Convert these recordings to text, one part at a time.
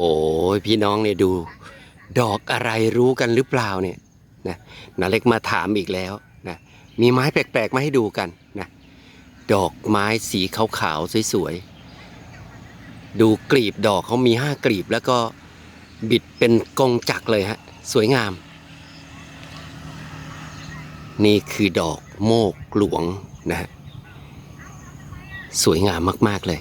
โอ้ยพี่น้องเนี่ยดู ดอกอะไรรู้กันหรือเปล่าเนี่ยนะนาเล็กมาถามอีกแล้วนะมีไม้แปลกๆมาให้ดูกันนะดอกไม้สีขาวๆสวยๆดูกลีบดอกเขามีห้ากลีบแล้วก็บิดเป็นกงจักเลยฮะสวยงาม นี่คือดอกโมกหลวงนะฮะสวยงามมากๆเลย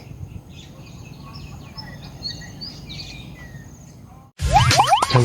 ช่อง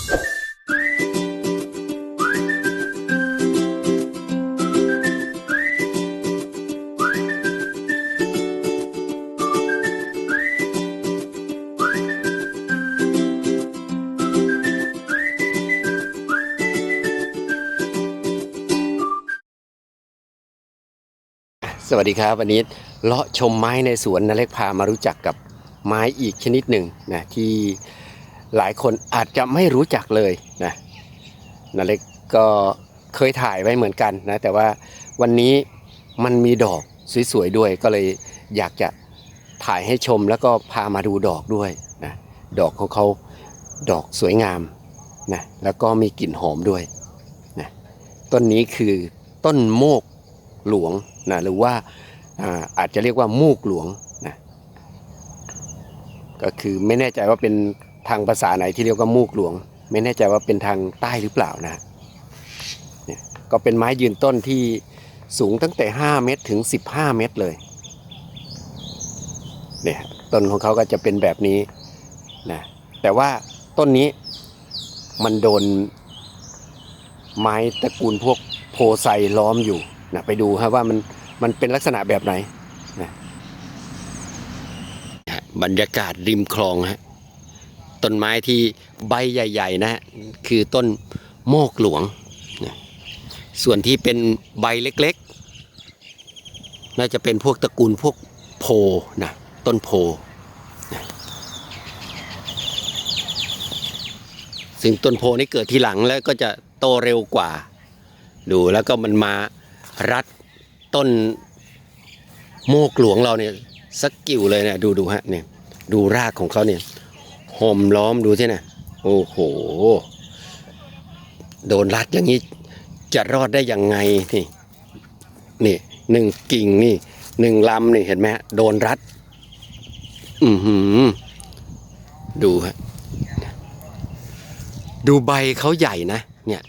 สวัสดีครับวันนี้เลาะชมไม้ในสวนนเล็กพามารู้จักกับไม้อีกชนิดหนึ่งนะที่หลายคนอาจจะไม่รู้จักเลยนะนเล็กก็เคยถ่ายไว้เหมือนกันนะแต่ว่าวันนี้มันมีดอกสวยๆด้วย ก็เลยอยากจะถ่ายให้ชมแล้วก็พามาดูดอกด้วยนะดอกของเขาดอกสวยงามนะแล้วก็มีกลิ่นหอมด้วยนะต้นนี้คือต้นโมก หลวงนะหรือว่าอาอาจจะเรียกว่ามูกหลวงนะก็คือไม่แน่ใจว่าเป็นทางภาษาไหนที่เรียกว่ามูกหลวง ไม่แน่ใจว่าเป็นทางใต้หรือเปล่านะเนี่ยก็เป็นไม้ยืนต้นที่สูงตั้งแต่ 5 เมตรถึง 15 เมตรเลยเนี่ยต้นของเขาก็จะเป็นแบบนี้นะแต่ว่าต้นนี้มันโดนไม้ตระกูลพวกโพไซล้อมอยู่ นะไปดูครับว่ามันมันเป็นลักษณะแบบไหนนะบรรยากาศริมคลองฮะต้นไม้ที่ใบใหญ่ ๆ นะคือต้นโมกหลวงนะส่วนที่เป็นใบเล็กๆ น่าจะเป็นพวกตระกูลพวกโพนะต้นโพนะซึ่งต้นโพนี่เกิดทีหลังแล้วก็จะโตเร็วกว่า ดูแล้วก็มันมา รัดต้นโมกหลวงเราเนี่ยสักกิ่วเลยเนี่ยดูดูฮะเนี่ยดูรากของเขาเนี่ยห่มล้อมดูสินะโอ้โห โดนรัดอย่างนี้จะรอดได้ยังไงนี่นี่หนึ่งกิ่งนี่หนึ่งลำนี่เห็นไหมฮะโดนรัด อือหือ ดูฮะดูใบเขาใหญ่นะ เนี่ย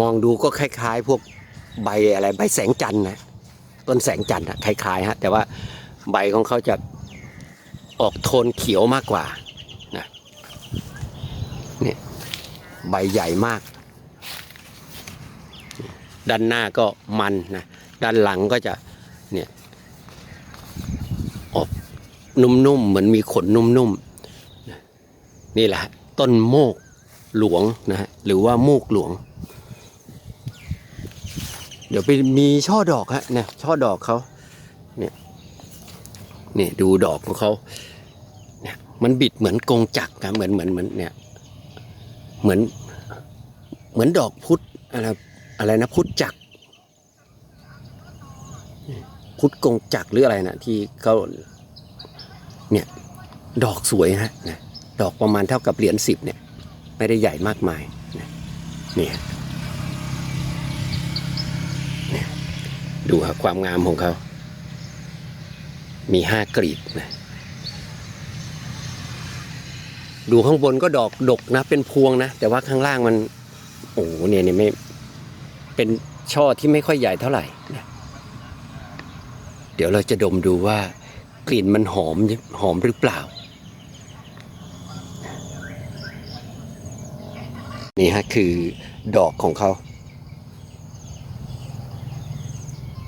มองดูก็คล้าย ๆ พวกใบอะไรใบแสงจันทร์นะต้นแสงจันทร์อะคล้ายๆฮะแต่ว่าใบของเขาจะออกโทนเขียวมากกว่านะนี่ใบใหญ่มาก ด้านหน้าก็มันนะด้านหลังก็จะเนี่ยออกนุ่มๆเหมือนมีขนนุ่มๆนี่แหละ ต้นโมกหลวงนะฮะหรือว่าโมกหลวง เดี๋ยวไปมีช่อดอกฮะเนี่ยช่อดอกเขาเนี่ยนี่ดูดอกของเขาเนี่ยมันบิดเหมือนกงจักรนะเหมือนเหมือนเหมือนเนี่ยเหมือนเหมือนดอกพุธอะไรอะไรนะพุธจักรพุธกงจักรหรืออะไรนะที่เขาเนี่ยดอกสวยฮะนะดอกประมาณเท่ากับเหรียญสิบเนี่ยไม่ได้ใหญ่มากมายนะเนี่ย ดูครับความงามของเขา มีห้ากลีบนะดูข้างบนก็ดอกดกนะ เป็นพวงนะ แต่ว่าข้างล่างมัน โอ้โหเนี่ยเนี่ยไม่ เป็นช่อที่ไม่ค่อยใหญ่เท่าไหร่นะเดี๋ยวเราจะดมดูว่ากลิ่นมันหอมหอมหรือเปล่า นี่ฮะคือดอกของเขา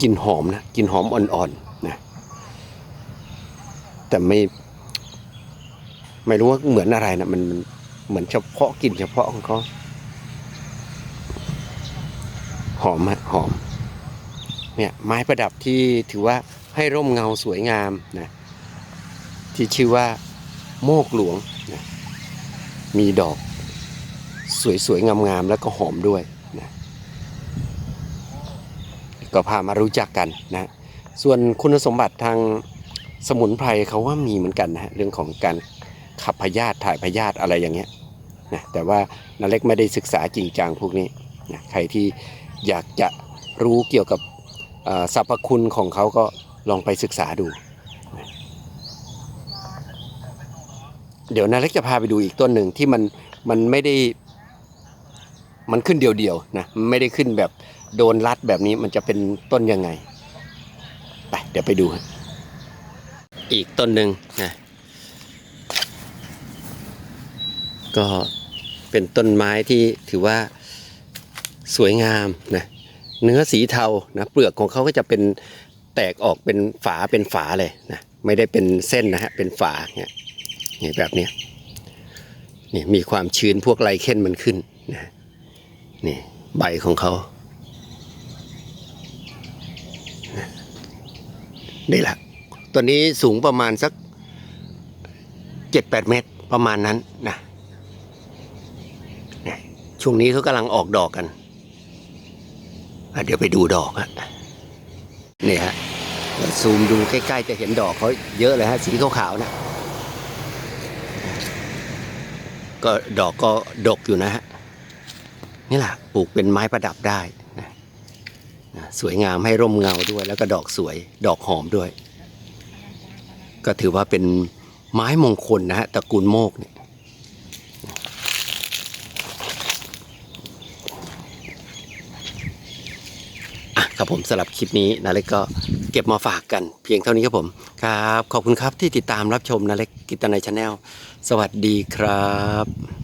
กลิ่นหอมนะกลิ่นหอมอ่อนๆนะแต่ไม่ ไม่รู้ว่าเหมือนอะไรนะมันมันเหมือนเฉพาะกลิ่นเฉพาะของเขาหอมฮะหอม เนี่ยไม้ประดับที่ถือว่าให้ร่มเงาสวยงามนะที่ชื่อว่าโมกหลวงนะมีดอกสวยๆงามๆแล้วก็หอมด้วยนะ ก็พามารู้จักกันนะส่วนคุณสมบัติทางสมุนไพรเขาว่ามีเหมือนกันนะเรื่องของการขับพยาธิถ่ายพยาธิอะไรอย่างเงี้ยนะแต่ว่านาเล็กไม่ได้ศึกษาจริงจังพวกนี้นะใครที่อยากจะรู้เกี่ยวกับสรรพคุณของเขาก็ลองไปศึกษาดู เดี๋ยวนาเล็กจะพาไปดูอีกต้นหนึ่งที่มันมันไม่ได้ มันขึ้นเดียวๆนะไม่ได้ขึ้นแบบโดนรัดแบบนี้มันจะเป็นต้นยังไงไปเดี๋ยวไปดู อีกต้นหนึ่งนะก็เป็นต้นไม้ที่ถือว่าสวยงามนะเนื้อสีเทานะเปลือกของเขาก็จะเป็นแตกออกเป็นฝาเป็นฝาเลยนะไม่ได้เป็นเส้นนะฮะเป็นฝาเนี่ยแบบนี้นี่มีความชื้นพวกไลเคนมันขึ้นนะ นี่ใบของเขานี่แหละตัวนี้สูงประมาณสักเจ็ดแปดเมตรประมาณนั้นนะช่วงนี้เขากำลังออกดอกกันเดี๋ยวไปดูดอกฮะนี่ฮะซูมดูใกล้ ๆ จะเห็นดอกเขาเยอะเลยฮะ สีขาวๆนะ ก็ดอกก็ดกอยู่นะฮะ นี่แหละปลูกเป็นไม้ประดับได้นะนะสวยงามให้ร่มเงาด้วย แล้วก็ดอกสวยดอกหอมด้วย ก็ถือว่าเป็นไม้มงคลนะฮะตระกูลโมกเนี่ยครับผมสำหรับคลิปนี้นาเล็กก็เก็บมาฝากกันเพียงเท่านี้ครับผมครับ ขอบคุณครับที่ติดตามรับชมนาเล็กกิตนายชาแนลสวัสดีครับ